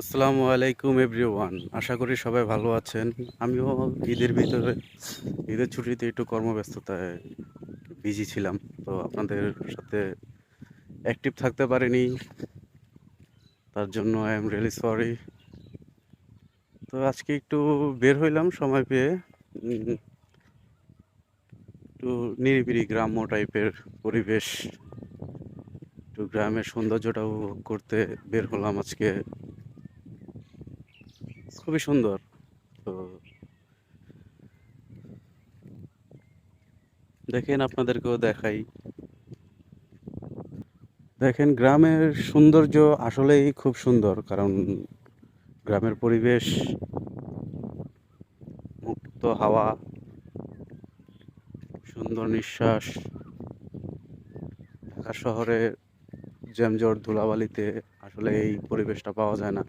আসসালামু আলাইকুম এভরিওয়ান আশা করি সবাই ভালো আছেন। আমিও ঈদের ভিতরে, ঈদের ছুটিতে একটু কর্মব্যস্ততায় বিজি ছিলাম। তো আপনাদের সাথে অ্যাক্টিভ থাকতে পারিনি। তার জন্য আই এম রিয়েলি সরি তো আজকে একটু বের হইলাম সময় পেয়ে। একটু নিরিবিলি গ্রাম্য টাইপের পরিবেশ, একটু গ্রামের সৌন্দর্যটা উপভোগ করতে বের হলাম আজকে। খুবই সুন্দর। তো দেখেন আপনাদেরকেও দেখাই। দেখেন গ্রামের সৌন্দর্য আসলেই খুব সুন্দর, কারণ গ্রামের পরিবেশ, মুক্ত হাওয়া, সুন্দর নিঃশ্বাস, ঢাকা শহরে জ্যামজট ধুলাবালিতে আসলে এই পরিবেশটা পাওয়া যায় না।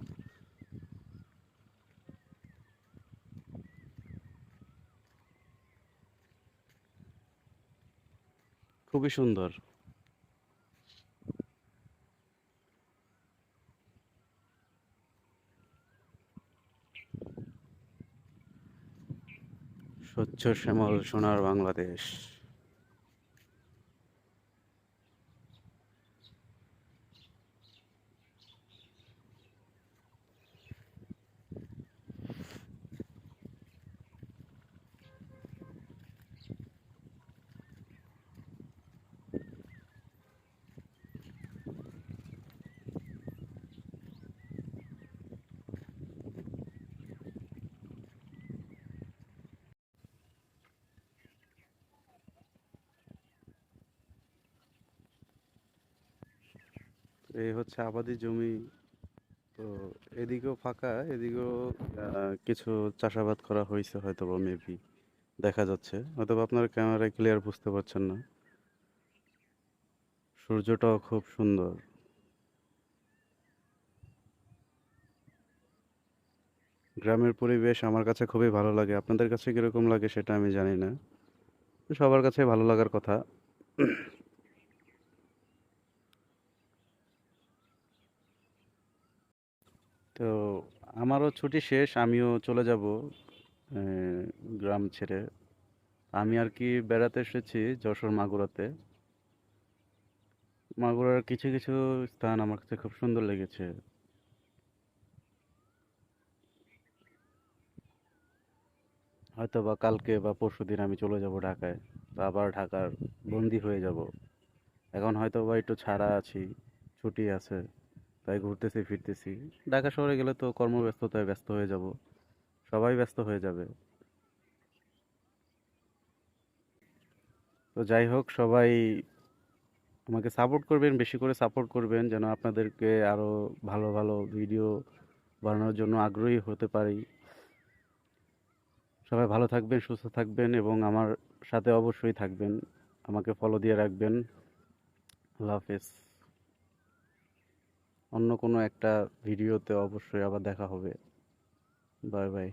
খুবই সুন্দর। স্বচ্ছ শ্যামল সোনার বাংলাদেশ। এই হচ্ছে আবাদি জমি। তো এদিকেও ফাঁকা, এদিকেও কিছু চাষাবাদ করা হয়েছে হয়তো বা মেবি দেখা যাচ্ছে। হয়তো আপনার ক্যামেরায় ক্লিয়ার বুঝতে পারছেন না। সূর্যটাও খুব সুন্দর। গ্রামের পরিবেশ আমার কাছে খুবই ভালো লাগে। আপনাদের কাছে কীরকম লাগে সেটা আমি জানি না। সবার কাছে ভালো লাগার কথা। তো আমারও ছুটি শেষ, আমিও চলে যাব গ্রাম ছেড়ে। আমি আর কি বেড়াতে এসেছি যশোর মাগুরাতে। মাগুরার কিছু কিছু স্থান আমার কাছে খুব সুন্দর লেগেছে। হয়তো বা কালকে বা পরশুদিন আমি চলে যাব ঢাকায়, তো আবার ঢাকার বন্দি হয়ে যাব। এখন হয়তো বা একটু ছাড়া আছি, ছুটি আছে। তাই ঘুরতেছি, ফিরতেছি। ঢাকা শহরে গেলে তো কর্মব্যস্ততায় ব্যস্ত হয়ে যাব। সবাই ব্যস্ত হয়ে যাবে। তো যাই হোক, সবাই আমাকে সাপোর্ট করবেন, বেশি করে সাপোর্ট করবেন, যেন আপনাদেরকে আরও ভালো ভালো ভিডিও বানানোর জন্য আগ্রহী হতে পারি। সবাই ভালো থাকবেন, সুস্থ থাকবেন এবং আমার সাথে অবশ্যই থাকবেন। আমাকে ফলো দিয়ে রাখবেন। আল্লাহ হাফেজ। অন্য কোনো একটা ভিডিওতে অবশ্যই আবার দেখা হবে। Bye bye.